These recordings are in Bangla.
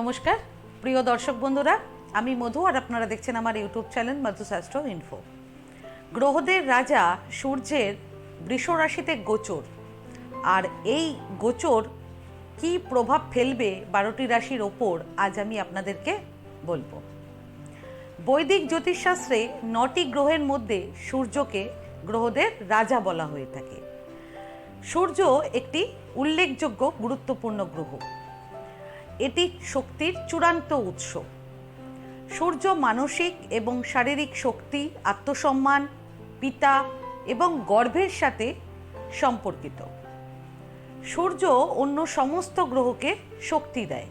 নমস্কার, প্রিয় দর্শক বন্ধুরা, আমি মধু আর আপনারা দেখছেন আমার ইউটিউব চ্যানেল মধু শাস্ত্র ইনফো গ্রহদের রাজা সূর্যের বৃষ রাশিতে গোচর। আর এই গোচর কি প্রভাব ফেলবে বারোটি রাশির ওপর, আজ আমি আপনাদেরকে বলব। বৈদিক জ্যোতিষশাস্ত্রে নটি গ্রহের মধ্যে সূর্যকে গ্রহদের রাজা বলা হয়ে থাকে। সূর্য একটি উল্লেখযোগ্য গুরুত্বপূর্ণ গ্রহ। এটি শক্তির চূড়ান্ত উৎস। সূর্য মানসিক এবং শারীরিক শক্তি, আত্মসম্মান, পিতা এবং গর্ভের সাথে সম্পর্কিত। সূর্য অন্য সমস্ত গ্রহকে শক্তি দেয়।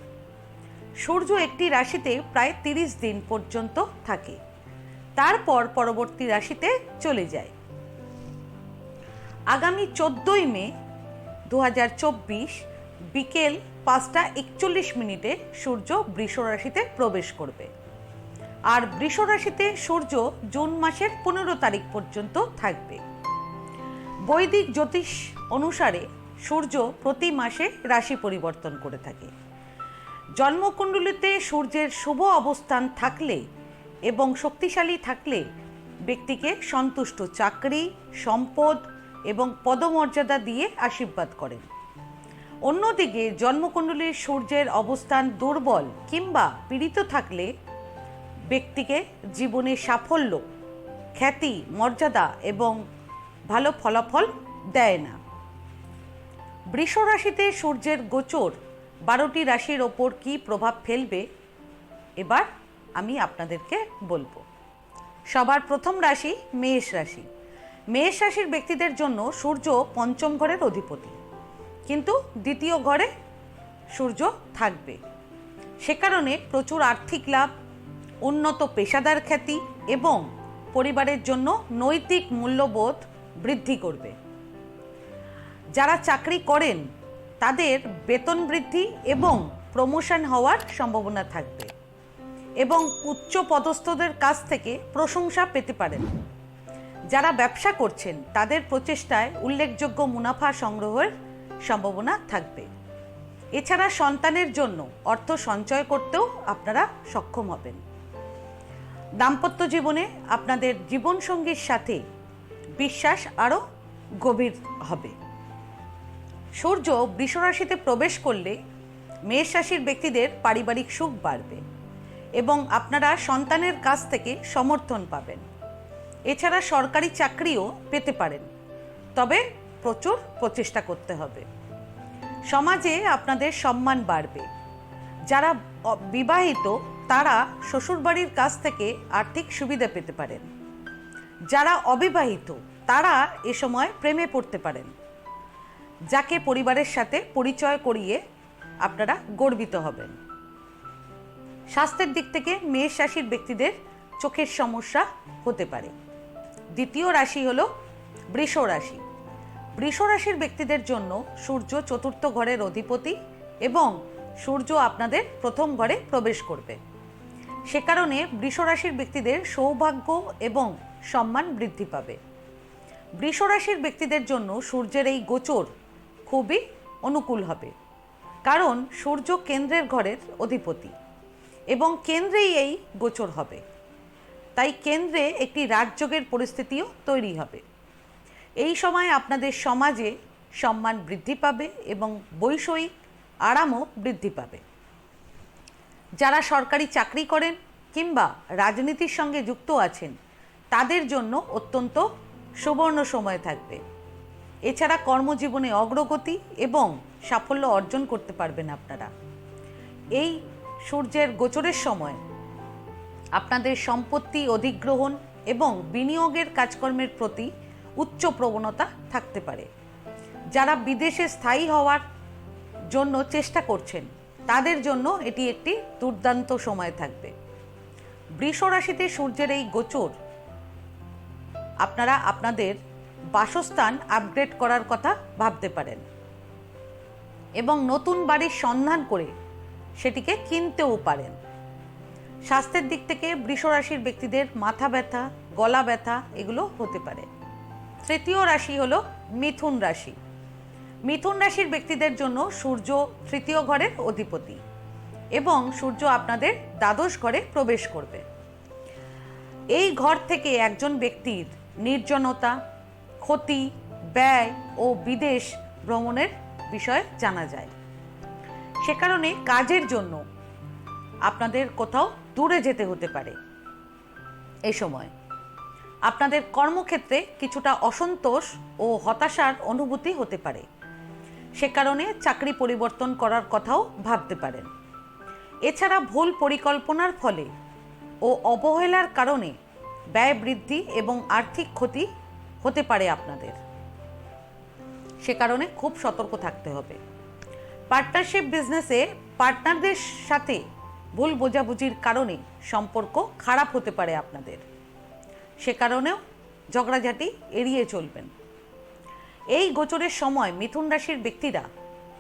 সূর্য একটি রাশিতে প্রায় তিরিশ দিন পর্যন্ত থাকে। তারপর পরবর্তী রাশিতে চলে যায়। আগামী চোদ্দই মে দু হাজার চব্বিশ, বিকেল পাঁচটা একচল্লিশ মিনিটে সূর্য বৃষ রাশিতে প্রবেশ করবে। আর বৃষ রাশিতে সূর্য জুন মাসের পনেরো তারিখ পর্যন্ত থাকবে। বৈদিক জ্যোতিষ অনুসারে সূর্য প্রতি মাসে রাশি পরিবর্তন করে থাকে। জন্মকুণ্ডলিতে সূর্যের শুভ অবস্থান থাকলে এবং শক্তিশালী থাকলে ব্যক্তিকে সন্তুষ্ট চাকরি, সম্পদ এবং পদমর্যাদা দিয়ে আশীর্বাদ করেন। অন্যদিকে জন্মকুণ্ডলীর সূর্যের অবস্থান দুর্বল কিংবা পীড়িত থাকলে ব্যক্তিকে জীবনে সাফল্য, খ্যাতি, মর্যাদা এবং ভালো ফলাফল দেয় না। বৃষ রাশিতে সূর্যের গোচর বারোটি রাশির ওপর কী প্রভাব ফেলবে? এবার আমি আপনাদেরকে বলব। সবার প্রথম রাশি মেষ রাশি। মেষ রাশির ব্যক্তিদের জন্য সূর্য পঞ্চম ঘরের অধিপতি। কিন্তু দ্বিতীয় ঘরে সূর্য থাকবে। সে কারণে প্রচুর আর্থিক লাভ, উন্নত পেশাদার খ্যাতি এবং পরিবারের জন্য নৈতিক মূল্যবোধ বৃদ্ধি করবে। যারা চাকরি করেন, তাদের বেতন বৃদ্ধি এবং প্রমোশন হওয়ার সম্ভাবনা থাকবে এবং উচ্চ পদস্থদের কাছ থেকে প্রশংসা পেতে পারেন। যারা ব্যবসা করছেন, তাদের প্রচেষ্টায় উল্লেখযোগ্য মুনাফা সংগ্রহের সম্ভাবনা থাকবে। এছাড়া সন্তানের জন্য অর্থ সঞ্চয় করতেও আপনারা সক্ষম হবেন। দাম্পত্য জীবনে আপনাদের জীবনসঙ্গীর সাথে বিশ্বাস আরও গভীর হবে। সূর্য বৃষরাশিতে প্রবেশ করলে মেষ রাশির ব্যক্তিদের পারিবারিক সুখ বাড়বে এবং আপনারা সন্তানের কাছ থেকে সমর্থন পাবেন। এছাড়া সরকারি চাকরিও পেতে পারেন। তবে প্রচুর প্রচেষ্টা করতে হবে। সমাজে আপনাদের সম্মান বাড়বে। যারা বিবাহিত, তারা শ্বশুরবাড়ির কাছ থেকে আর্থিক সুবিধা পেতে পারেন। যারা অবিবাহিত, তারা এ সময় প্রেমে পড়তে পারেন। যাকে পরিবারের সাথে পরিচয় করিয়ে আপনারা গর্বিত হবেন। স্বাস্থ্যের দিক থেকে মেষ রাশির ব্যক্তিদের চোখের সমস্যা হতে পারে। দ্বিতীয় রাশি হলো বৃষ রাশি। বৃষ রাশির ব্যক্তিদের জন্য সূর্য চতুর্থ ঘরের অধিপতি এবং সূর্য আপনাদের প্রথম ঘরে প্রবেশ করবে। সে কারণে বৃষ রাশির ব্যক্তিদের সৌভাগ্য এবং সম্মান বৃদ্ধি পাবে। বৃষ রাশির ব্যক্তিদের জন্য সূর্যের এই গোচর খুবই অনুকূল হবে, কারণ সূর্য কেন্দ্রের ঘরের অধিপতি এবং কেন্দ্রেই এই গোচর হবে। তাই কেন্দ্রে একটি রাজযোগের পরিস্থিতিও তৈরি হবে। এই সময় আপনাদের সমাজে সম্মান বৃদ্ধি পাবে এবং বৈষয়িক আরামও বৃদ্ধি পাবে। যারা সরকারি চাকরি করেন কিংবা রাজনীতির সঙ্গে যুক্ত আছেন, তাদের জন্য অত্যন্ত সুবর্ণ সময় থাকবে। এছাড়া কর্মজীবনে অগ্রগতি এবং সাফল্য অর্জন করতে পারবেন আপনারা। এই সূর্যের গোচরের সময় আপনাদের সম্পত্তি অধিগ্রহণ এবং বিনিয়োগের কাজকর্মের প্রতি উচ্চ প্রবণতা থাকতে পারে। যারা বিদেশে স্থায়ী হওয়ার জন্য চেষ্টা করছেন, তাদের জন্য এটি একটি দুর্দান্ত সময় থাকবে। বৃষ রাশিতে সূর্যের এই গোচর, আপনারা আপনাদের বাসস্থান আপগ্রেড করার কথা ভাবতে পারেন এবং নতুন বাড়ির সন্ধান করে সেটিকে কিনতেও পারেন। স্বাস্থ্যের দিক থেকে বৃষ রাশির ব্যক্তিদের মাথা ব্যথা, গলা ব্যথা এগুলো হতে পারে। তৃতীয় রাশি হলো মিথুন রাশি। মিথুন রাশির ব্যক্তিদের জন্য সূর্য তৃতীয় ঘরের অধিপতি এবং সূর্য আপনাদের দ্বাদশ ঘরে প্রবেশ করবে। এই ঘর থেকে একজন ব্যক্তির নির্জনতা, ক্ষতি, ব্যয় ও বিদেশ ভ্রমণের বিষয়ে জানা যায়। সে কারণে কাজের জন্য আপনাদের কোথাও দূরে যেতে হতে পারে। এ সময় আপনাদের কর্মক্ষেত্রে কিছুটা অসন্তোষ ও হতাশার অনুভূতি হতে পারে। সে কারণে চাকরি পরিবর্তন করার কথাও ভাবতে পারেন। এছাড়া ভুল পরিকল্পনার ফলে ও অবহেলার কারণে ব্যয় বৃদ্ধি এবং আর্থিক ক্ষতি হতে পারে আপনাদের। সে কারণে খুব সতর্ক থাকতে হবে। পার্টনারশিপ বিজনেসে পার্টনারদের সাথে ভুল বোঝাবুঝির কারণে সম্পর্ক খারাপ হতে পারে আপনাদের। সে কারণেও ঝগড়াঝাটি এড়িয়ে চলবেন। এই গোচরের সময় মিথুন রাশির ব্যক্তিরা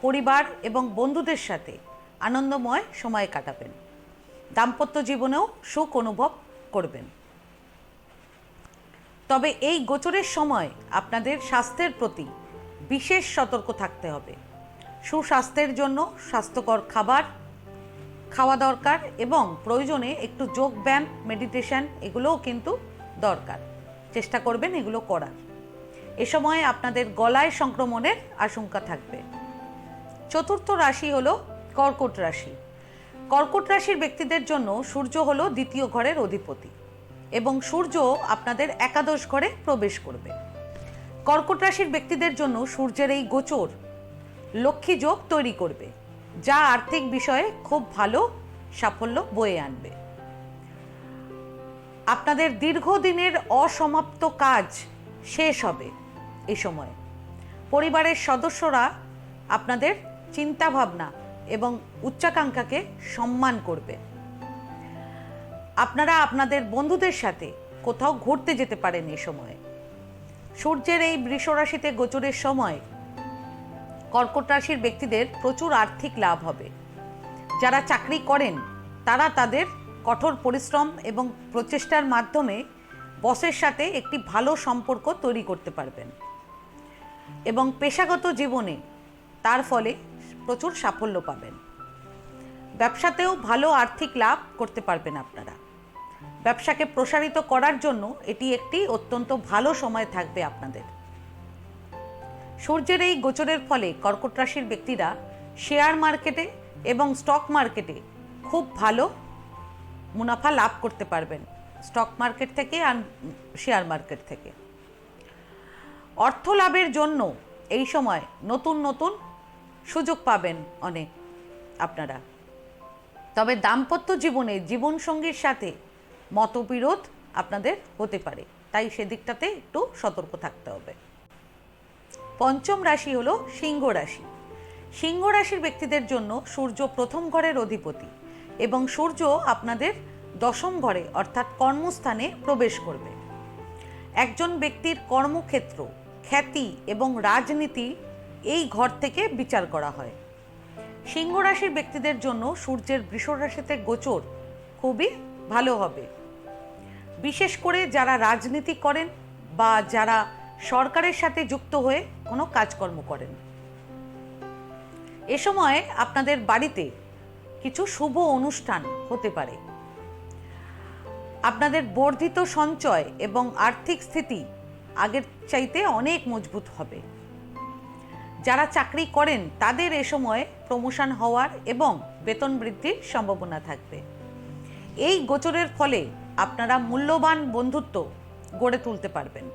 পরিবার এবং বন্ধুদের সাথে আনন্দময় সময় কাটাবেন। দাম্পত্য জীবনেও সুখ অনুভব করবেন। তবে এই গোচরের সময় আপনাদের স্বাস্থ্যের প্রতি বিশেষ সতর্ক থাকতে হবে। সুস্বাস্থ্যের জন্য স্বাস্থ্যকর খাবার, খাওয়া দরকার এবং প্রয়োজনে একটু যোগ ব্যায়াম, মেডিটেশন এগুলোও কিন্তু দরকার। চেষ্টা করবেন এগুলো করার। এ সময় আপনাদের গলায় সংক্রমণের আশঙ্কা থাকবে। চতুর্থ রাশি হল কর্কট রাশি। কর্কট রাশির ব্যক্তিদের জন্য সূর্য হল দ্বিতীয় ঘরের অধিপতি এবং সূর্য আপনাদের একাদশ ঘরে প্রবেশ করবে। কর্কট রাশির ব্যক্তিদের জন্য সূর্যের এই গোচর লক্ষ্মী যোগ তৈরি করবে, যা আর্থিক বিষয়ে খুব ভালো সাফল্য বয়ে আনবে। আপনাদের দীর্ঘদিনের অসমাপ্ত কাজ শেষ হবে এই সময়। পরিবারের সদস্যরা আপনাদের চিন্তাভাবনা এবং উচ্চাকাঙ্ক্ষাকে সম্মান করবে। আপনারা আপনাদের বন্ধুদের সাথে কোথাও ঘুরতে যেতে পারেন এই সময়ে। সূর্যের এই বৃষরাশিতে গোচরের সময় কর্কট রাশির ব্যক্তিদের প্রচুর আর্থিক লাভ হবে। যারা চাকরি করেন, তারা তাদের কঠোর পরিশ্রম এবং প্রচেষ্টার মাধ্যমে বসের সাথে একটি ভালো সম্পর্ক তৈরি করতে পারবেন। এবং পেশাগত জীবনে তার ফলে প্রচুর সাফল্য পাবেন। ব্যবসাতেও ভালো আর্থিক লাভ করতে পারবেন আপনারা। ব্যবসাকে প্রসারিত করার জন্য এটি একটি অত্যন্ত ভালো সময় থাকবে আপনাদের। সূর্যের এই গোচরের ফলে কর্কট রাশির ব্যক্তিরা শেয়ার মার্কেটে এবং স্টক মার্কেটে খুব ভালো মুনাফা লাভ করতে পারবেন স্টক মার্কেট থেকে আর শেয়ার মার্কেট থেকে। অর্থ লাভের জন্য এই সময় নতুন নতুন সুযোগ পাবেন অনেক আপনারা। তবে দাম্পত্য জীবনে জীবনসঙ্গীর সাথে মতবিরোধ আপনাদের হতে পারে, তাই সেদিকটাতে একটু সতর্ক থাকতে হবে। পঞ্চম রাশি হলো সিংহ রাশি। সিংহ রাশির ব্যক্তিদের জন্য সূর্য প্রথম ঘরের অধিপতি। এবং সূর্য আপনাদের দশম ঘরে, অর্থাৎ কর্মস্থানে প্রবেশ করবে। একজন ব্যক্তির কর্মক্ষেত্র, খ্যাতি এবং রাজনীতি এই ঘর থেকে বিচার করা হয়। সিংহ রাশির ব্যক্তিদের জন্য সূর্যের বৃষ রাশিতে গোচর খুবই ভালো হবে। বিশেষ করে যারা রাজনীতি করেন বা যারা সরকারের সাথে যুক্ত হয়ে কোনো কাজকর্ম করেন। এ সময় আপনাদের বাড়িতে কিছু শুভ অনুষ্ঠান হতে পারে। আপনাদের বর্ধিত সঞ্চয় এবং আর্থিক স্থিতি আগের চাইতে অনেক মজবুত হবে। যারা চাকরি করেন, তাদের এ সময় প্রমোশন হওয়ার এবং বেতন বৃদ্ধির সম্ভাবনা থাকবে। এই গোচরের ফলে আপনারা মূল্যবান বন্ধুত্ব গড়ে তুলতে পারবেন।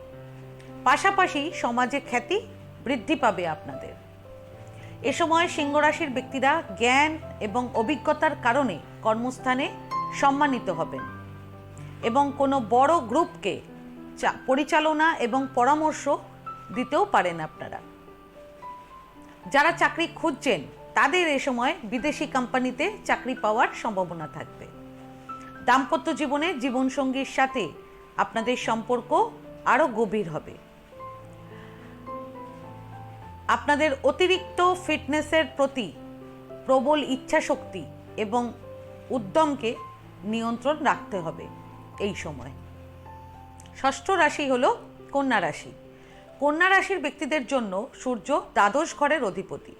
পাশাপাশি সমাজে খ্যাতি বৃদ্ধি পাবে আপনাদের। এ সময় সিংহরাশির ব্যক্তিরা জ্ঞান এবং অভিজ্ঞতার কারণে কর্মস্থানে সম্মানিত হবেন এবং কোনো বড় গ্রুপকে পরিচালনা এবং পরামর্শ দিতেও পারেন আপনারা। যারা চাকরি খুঁজছেন, তাদের এ সময় বিদেশি কোম্পানিতে চাকরি পাওয়ার সম্ভাবনা থাকবে। দাম্পত্য জীবনে জীবনসঙ্গীর সাথে আপনাদের সম্পর্ক আরও গভীর হবে। আপনাদের অতিরিক্ত ফিটনেসের প্রতি প্রবল ইচ্ছাশক্তি এবং উদ্যমকে নিয়ন্ত্রণ রাখতে হবে এই সময়। ষষ্ঠ রাশি হল কন্যা রাশি। কন্যা রাশির ব্যক্তিদের জন্য সূর্য দ্বাদশ ঘরের অধিপতি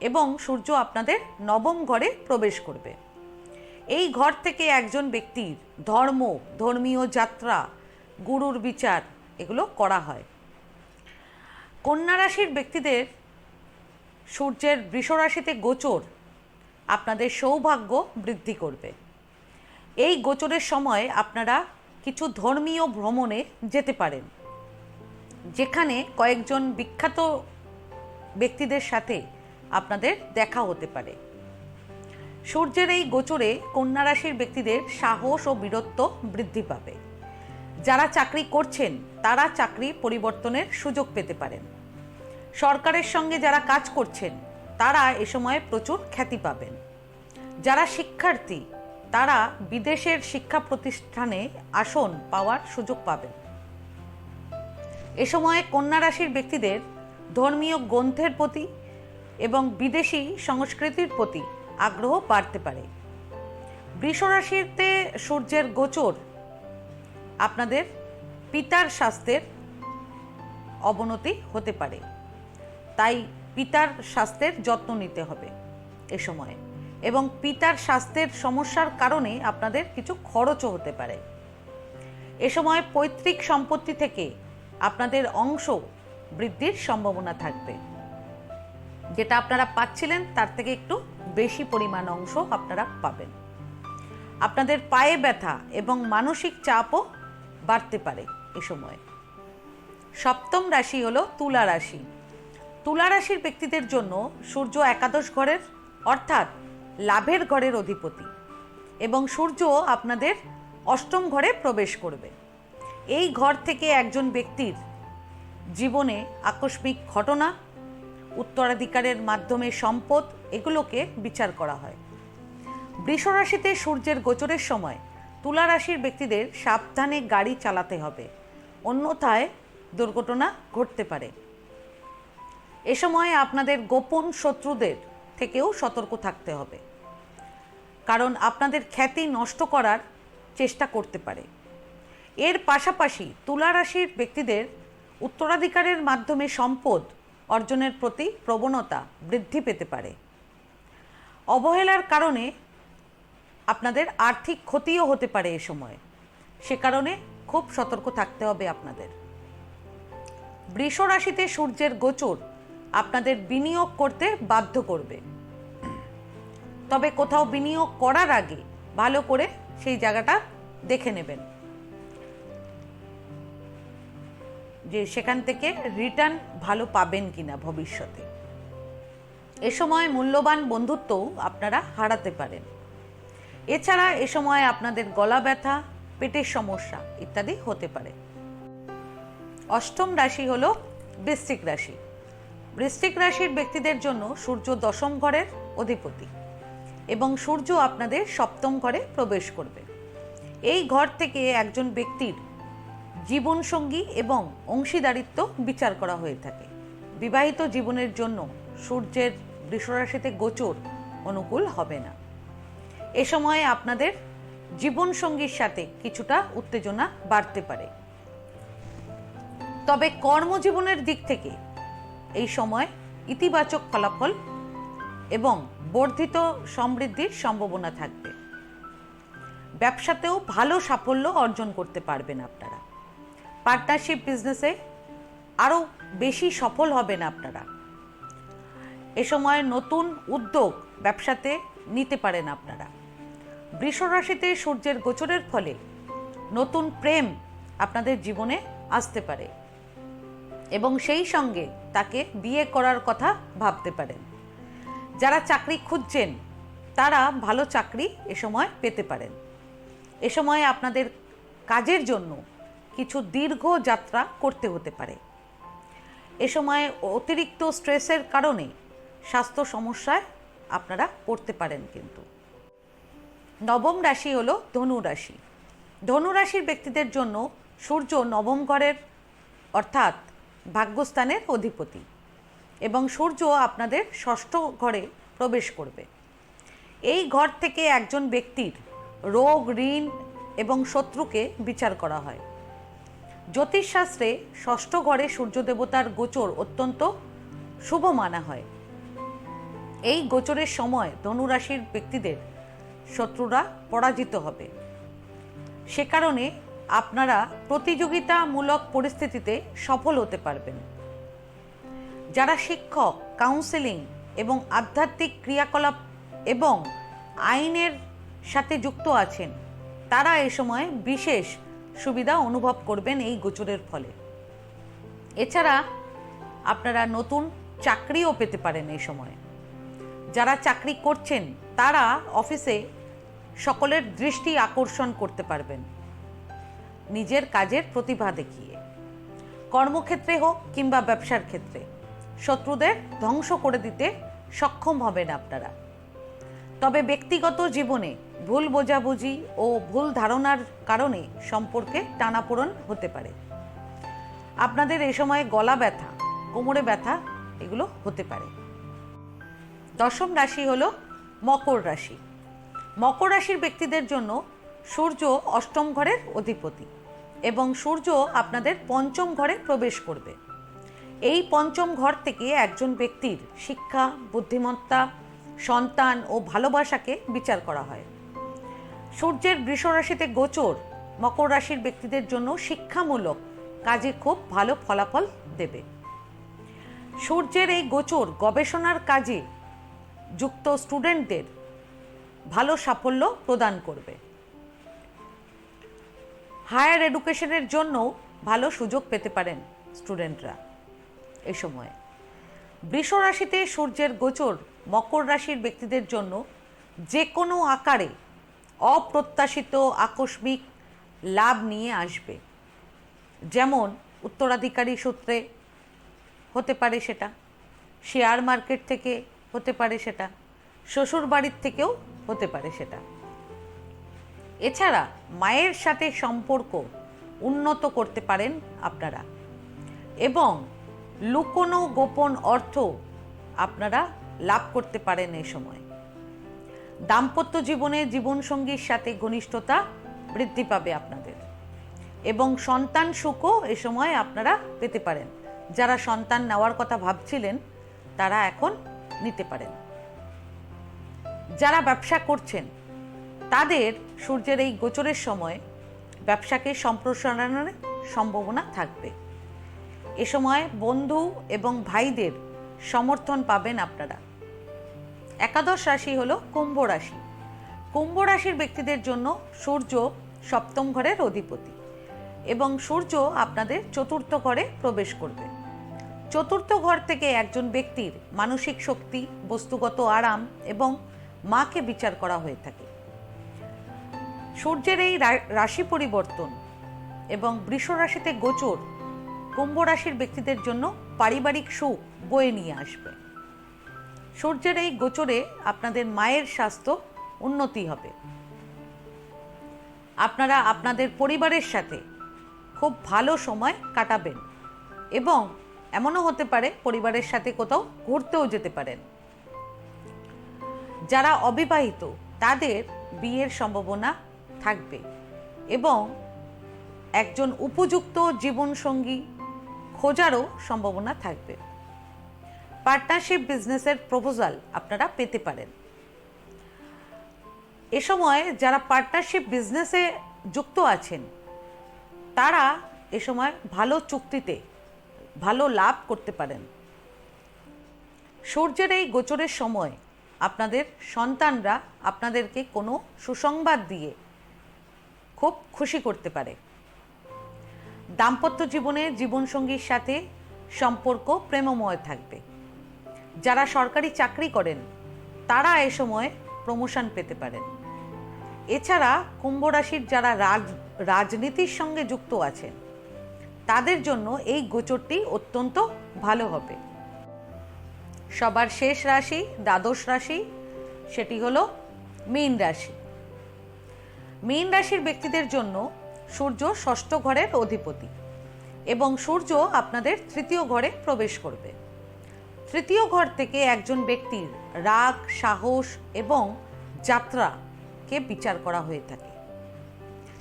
এবং সূর্য আপনাদের নবম ঘরে প্রবেশ করবে। এই ঘর থেকে একজন ব্যক্তির ধর্ম, ধর্মীয় যাত্রা, গুরুর বিচার এগুলো করা হয়। কন্যা রাশির ব্যক্তিদের সূর্যের বৃষরাশিতে গোচর আপনাদের সৌভাগ্য বৃদ্ধি করবে। এই গোচরের সময় আপনারা কিছু ধর্মীয় ভ্রমণে যেতে পারেন। যেখানে কয়েকজন বিখ্যাত ব্যক্তিদের সাথে আপনাদের দেখা হতে পারে। সূর্যের এই গোচরে কন্যা রাশির ব্যক্তিদের সাহস ও বীরত্ব বৃদ্ধি পাবে। যারা চাকরি করছেন, তারা চাকরি পরিবর্তনের সুযোগ পেতে পারেন। সরকারের সঙ্গে যারা কাজ করছেন, তারা এ সময় প্রচুর খ্যাতি পাবেন। যারা শিক্ষার্থী, তারা বিদেশের শিক্ষা প্রতিষ্ঠানে আসন পাওয়ার সুযোগ পাবেন। এ সময়ে কন্যা রাশির ব্যক্তিদের ধর্মীয় গ্রন্থের প্রতি এবং বিদেশি সংস্কৃতির প্রতি আগ্রহ বাড়তে পারে। বৃষরাশিতে সূর্যের গোচর আপনাদের পিতার স্বাস্থ্যের অবনতি হতে পারে। তাই পিতার স্বাস্থ্যের যত্ন নিতে হবে এ সময়ে। এবং পিতার স্বাস্থ্যের সমস্যার কারণে আপনাদের কিছু খরচও হতে পারে। এ সময় পৈতৃক সম্পত্তি থেকে আপনাদের অংশ বৃদ্ধির সম্ভাবনা থাকবে। যেটা আপনারা পাচ্ছিলেন, তার থেকে একটু বেশি পরিমাণ অংশ আপনারা পাবেন। আপনাদের পায়ে ব্যথা এবং মানসিক চাপও বাড়তে পারে এ সময়। সপ্তম রাশি হলো তুলা রাশি। তুলা রাশির ব্যক্তিদের জন্য সূর্য একাদশ ঘরের, অর্থাৎ লাভের ঘরের অধিপতি এবং সূর্য আপনাদের অষ্টম ঘরে প্রবেশ করবে। এই ঘর থেকে একজন ব্যক্তির জীবনে আকস্মিক ঘটনা, উত্তরাধিকারের মাধ্যমে সম্পদ, এগুলোকে বিচার করা হয়। বৃষরাশিতে সূর্যের গোচরের সময় তুলা রাশির ব্যক্তিদের সাবধানে গাড়ি চালাতে হবে। অন্যথায় দুর্ঘটনা ঘটতে পারে। এ সময় আপনাদের গোপন শত্রুদের থেকেও সতর্ক থাকতে হবে। কারণ আপনাদের খ্যাতি নষ্ট করার চেষ্টা করতে পারে। এর পাশাপাশি তুলা রাশির ব্যক্তিদের উত্তরাধিকারের মাধ্যমে সম্পদ অর্জনের প্রতি প্রবণতা বৃদ্ধি পেতে পারে। অবহেলার কারণে আপনাদের আর্থিক ক্ষতিও হতে পারে এ সময়। সে কারণে খুব সতর্ক থাকতে হবে আপনাদের। বৃষ রাশিতে সূর্যের গোচর আপনাদের বিনিয়োগ করতে বাধ্য করবে। তবে কোথাও বিনিয়োগ করার আগে ভালো করে সেই জায়গাটা দেখে নেবেন। যে সেখান থেকে রিটার্ন ভালো পাবেন কিনা ভবিষ্যতে। এ সময় মূল্যবান বন্ধুত্বও আপনারা হারাতে পারেন। এছাড়া এ সময় আপনাদের গলা ব্যথা, পেটের সমস্যা ইত্যাদি হতে পারে। অষ্টম রাশি হল বৃশ্চিক রাশি। বৃশ্চিক রাশির ব্যক্তিদের জন্য সূর্য দশম ঘরের অধিপতি এবং সূর্য আপনাদের সপ্তম ঘরে প্রবেশ করবে। এই ঘর থেকে একজন ব্যক্তির জীবনসঙ্গী এবং অংশীদারিত্ব বিচার করা হয়ে থাকে। বিবাহিত জীবনের জন্য সূর্যের বৃষরাশিতে গোচর অনুকূল হবে না। এ সময়ে আপনাদের জীবনসঙ্গীর সাথে কিছুটা উত্তেজনা বাড়তে পারে। তবে কর্মজীবনের দিক থেকে এই সময় ইতিবাচক ফলাফল এবং বর্ধিত সমৃদ্ধির সম্ভাবনা থাকবে। ব্যবসাতেও ভালো সাফল্য অর্জন করতে পারবেন আপনারা। পার্টনারশিপ বিজনেসে আরও বেশি সফল হবেন আপনারা। এ সময় নতুন উদ্যোগ ব্যবসাতে নিতে পারেন আপনারা। বৃষ রাশিতে সূর্যের গোচরের ফলে নতুন প্রেম আপনাদের জীবনে আসতে পারে এবং সেই সঙ্গে তাকে বিয়ে করার কথা ভাবতে পারেন। যারা চাকরি খুঁজছেন, তারা ভালো চাকরি এ সময় পেতে পারেন। এ সময় আপনাদের কাজের জন্য কিছু দীর্ঘ যাত্রা করতে হতে পারে। এ সময় অতিরিক্ত স্ট্রেসের কারণে স্বাস্থ্য সমস্যায় আপনারা পড়তে পারেন কিন্তু। নবম রাশি হল ধনু রাশি। ধনু রাশির ব্যক্তিদের জন্য সূর্য নবম ঘরের, অর্থাৎ ভাগ্যস্থানের অধিপতি এবং সূর্য আপনাদের ষষ্ঠ ঘরে প্রবেশ করবে। এই ঘর থেকে একজন ব্যক্তির রোগ, ঋণ এবং শত্রুকে বিচার করা হয়। জ্যোতিষশাস্ত্রে ষষ্ঠ ঘরে সূর্য দেবতার গোচর অত্যন্ত শুভ মানা হয়। এই গোচরের সময় ধনুরাশির ব্যক্তিদের শত্রুরা পরাজিত হবে। সে কারণে আপনারা প্রতিযোগিতামূলক পরিস্থিতিতে সফল হতে পারবেন। যারা শিক্ষক কাউন্সেলিং এবং আধ্যাত্মিক ক্রিয়াকলাপ এবং আইনের সাথে যুক্ত আছেন, তারা এ সময় বিশেষ সুবিধা অনুভব করবেন এই গোচরের ফলে। এছাড়া আপনারা নতুন চাকরিও পেতে পারেন এই সময়। যারা চাকরি করছেন, তারা অফিসে সকলের দৃষ্টি আকর্ষণ করতে পারবেন। নিজের কাজের প্রতিভা দেখিয়ে। কর্মক্ষেত্রে হোক কিংবা ব্যবসার ক্ষেত্রে, শত্রুদের ধ্বংস করে দিতে সক্ষম হবেন আপনারা। তবে ব্যক্তিগত জীবনে ভুল বোঝাবুঝি ও ভুল ধারণার কারণে সম্পর্কে টানাপোড়ন হতে পারে। আপনাদের এ সময় গলা ব্যথা, কোমরে ব্যথা, এগুলো হতে পারে। দশম রাশি হলো মকর রাশি। মকর রাশির ব্যক্তিদের জন্য সূর্য অষ্টম ঘরের অধিপতি এবং সূর্য আপনাদের পঞ্চম ঘরে প্রবেশ করবে। এই পঞ্চম ঘর থেকে একজন ব্যক্তির শিক্ষা, বুদ্ধিমত্তা, সন্তান ও ভালোবাসাকে বিচার করা হয়। সূর্যের বৃষ রাশিতে গোচর মকর রাশির ব্যক্তিদের জন্য শিক্ষামূলক কাজে খুব ভালো ফলাফল দেবে। সূর্যের এই গোচর গবেষণার কাজে যুক্ত স্টুডেন্টদের ভালো সাফল্য প্রদান করবে। হায়ার এডুকেশনের জন্য ভালো সুযোগ পেতে পারেন স্টুডেন্টরা এই সময়ে। বৃষ রাশিতে সূর্যের গোচর মকর রাশির ব্যক্তিদের জন্য যে কোনো আকারে অপ্রত্যাশিত আকস্মিক লাভ নিয়ে আসবে। যেমন উত্তরাধিকারী সূত্রে হতে পারে সেটা। শেয়ার মার্কেট থেকে হতে পারে সেটা শ্বশুর বাড়ির থেকেও হতে পারে সেটা। এছাড়া মায়ের সাথে সম্পর্ক উন্নত করতে পারেন আপনারা এবং লুকোনো গোপন অর্থ আপনারা লাভ করতে পারেন এই সময়। দাম্পত্য জীবনে জীবনসঙ্গীর সাথে ঘনিষ্ঠতা বৃদ্ধি পাবে আপনাদের এবং সন্তান সুখও এ সময় আপনারা পেতে পারেন। যারা সন্তান নেওয়ার কথা ভাবছিলেন, তারা এখন নিতে পারেন। যারা ব্যবসা করছেন, তাদের সূর্যের এই গোচরের সময় ব্যবসাকে সম্প্রসারণের সম্ভাবনা থাকবে। এ সময় বন্ধু এবং ভাইদের সমর্থন পাবেন আপনারা। একাদশ রাশি হল কুম্ভ রাশি। কুম্ভ রাশির ব্যক্তিদের জন্য সূর্য সপ্তম ঘরের অধিপতি এবং সূর্য আপনাদের চতুর্থ ঘরে প্রবেশ করবে। চতুর্থ ঘর থেকে একজন ব্যক্তির মানসিক শক্তি, বস্তুগত আরাম এবং মাকে বিচার করা হয়ে থাকে। সূর্যের এই রাশি পরিবর্তন এবং বৃষ রাশিতে গোচর কুম্ভ রাশির ব্যক্তিদের জন্য পারিবারিক সুখ বয়ে নিয়ে আসবে। সূর্যের এই গোচরে আপনাদের মায়ের স্বাস্থ্য উন্নতি হবে। আপনারা আপনাদের পরিবারের সাথে খুব ভালো সময় কাটাবেন এবং এমনও হতে পারে পরিবারের সাথে কোথাও ঘুরতেও যেতে পারেন। যারা অবিবাহিত, তাদের বিয়ের সম্ভাবনা থাকবে এবং একজন উপযুক্ত জীবনসঙ্গী খোঁজারও সম্ভাবনা থাকবে। পার্টনারশিপ বিজনেসের প্রপোজাল আপনারা পেতে পারেন। এ সময় যারা পার্টনারশিপ বিজনেসে যুক্ত আছেন, তারা এ সময় ভালো চুক্তিতে ভালো লাভ করতে পারেন। সূর্যের এই গোচরের সময় আপনাদের সন্তানরা আপনাদেরকে কোনো সুসংবাদ দিয়ে খুব খুশি করতে পারে। দাম্পত্য জীবনে জীবনসঙ্গীর সাথে সম্পর্ক প্রেমময় থাকবে। যারা সরকারি চাকরি করেন, তারা এ সময় প্রমোশন পেতে পারেন। এছাড়া কুম্ভ রাশির যারা রাজ, রাজনীতির সঙ্গে যুক্ত আছেন তাদের জন্য এই গোচরটি অত্যন্ত ভালো হবে। সবার শেষ রাশি, দ্বাদশ রাশি, সেটি হলো মীন রাশি। মীন রাশির ব্যক্তিদের জন্য সূর্য ষষ্ঠ ঘরের অধিপতি এবং সূর্য আপনাদের তৃতীয় ঘরে প্রবেশ করবে। তৃতীয় ঘর থেকে একজন ব্যক্তির রাগ, সাহস এবং যাত্রাকে বিচার করা হয়ে থাকে।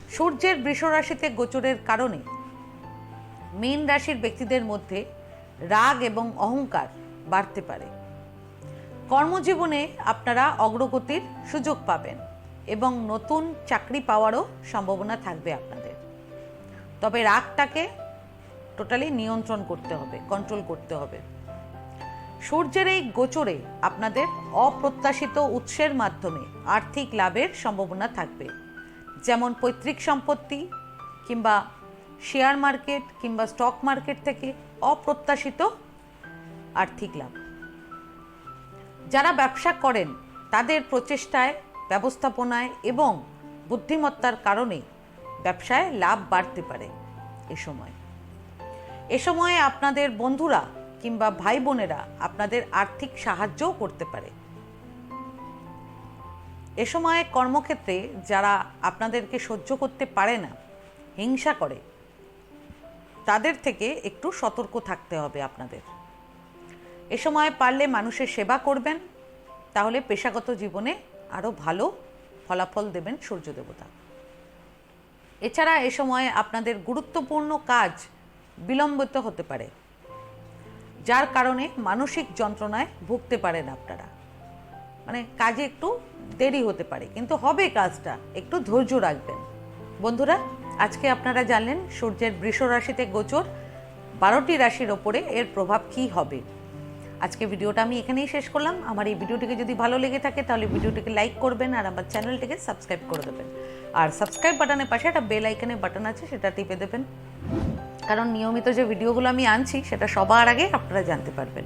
সূর্যের বৃষরাশিতে গোচরের কারণে মীন রাশির ব্যক্তিদের মধ্যে রাগ এবং অহংকার বাড়তে পারে। কর্মজীবনে আপনারা অগ্রগতির সুযোগ পাবেন এবং নতুন চাকরি পাওয়ারও সম্ভাবনা থাকবে আপনাদের। তবে রাগটাকে টোটালি নিয়ন্ত্রণ করতে হবে কন্ট্রোল করতে হবে। সূর্যের এই গোচরে আপনাদের অপ্রত্যাশিত উৎসের মাধ্যমে আর্থিক লাভের সম্ভাবনা থাকবে। যেমন পৈতৃক সম্পত্তি কিংবা শেয়ার মার্কেট কিংবা স্টক মার্কেট থেকে অপ্রত্যাশিত আর্থিক লাভ। যারা ব্যবসা করেন, তাদের প্রচেষ্টায়, ব্যবস্থাপনায় এবং বুদ্ধিমত্তার কারণে ব্যবসায় লাভ বাড়তে পারে এ সময়। এ সময়ে আপনাদের বন্ধুরা কিংবা ভাই বোনেরা আপনাদের আর্থিক সাহায্যও করতে পারে। এ সময় কর্মক্ষেত্রে যারা আপনাদেরকে সহ্য করতে পারে না, হিংসা করে তাদের থেকে একটু সতর্ক থাকতে হবে আপনাদের। এ সময় পারলে মানুষের সেবা করবেন, তাহলে পেশাগত জীবনে আরও ভালো ফলাফল দেবেন সূর্য দেবতা। এছাড়া এ সময় আপনাদের গুরুত্বপূর্ণ কাজ বিলম্বিত হতে পারে, যার কারণে মানসিক যন্ত্রণায় ভুগতে পারেন আপনারা। মানে কাজে একটু দেরি হতে পারে, কিন্তু হবে কাজটা, একটু ধৈর্য রাখবেন। বন্ধুরা আজকে আপনারা জানলেন, সূর্যের বৃষ রাশিতে গোচর, বারোটি রাশির ওপরে এর প্রভাব কী হবে। আজকে ভিডিওটা আমি এখানেই শেষ করলাম। আমার এই ভিডিওটিকে যদি ভালো লেগে থাকে, তাহলে ভিডিওটিকে লাইক করবেন আর আমার চ্যানেলটিকে সাবস্ক্রাইব করে দেবেন। আর সাবস্ক্রাইব বাটনের পাশে একটা বেল আইকনের বাটন আছে, সেটা টিপে দেবেন। কারণ নিয়মিত যে ভিডিওগুলো আমি আনছি, সেটা সবার আগে আপনারা জানতে পারবেন।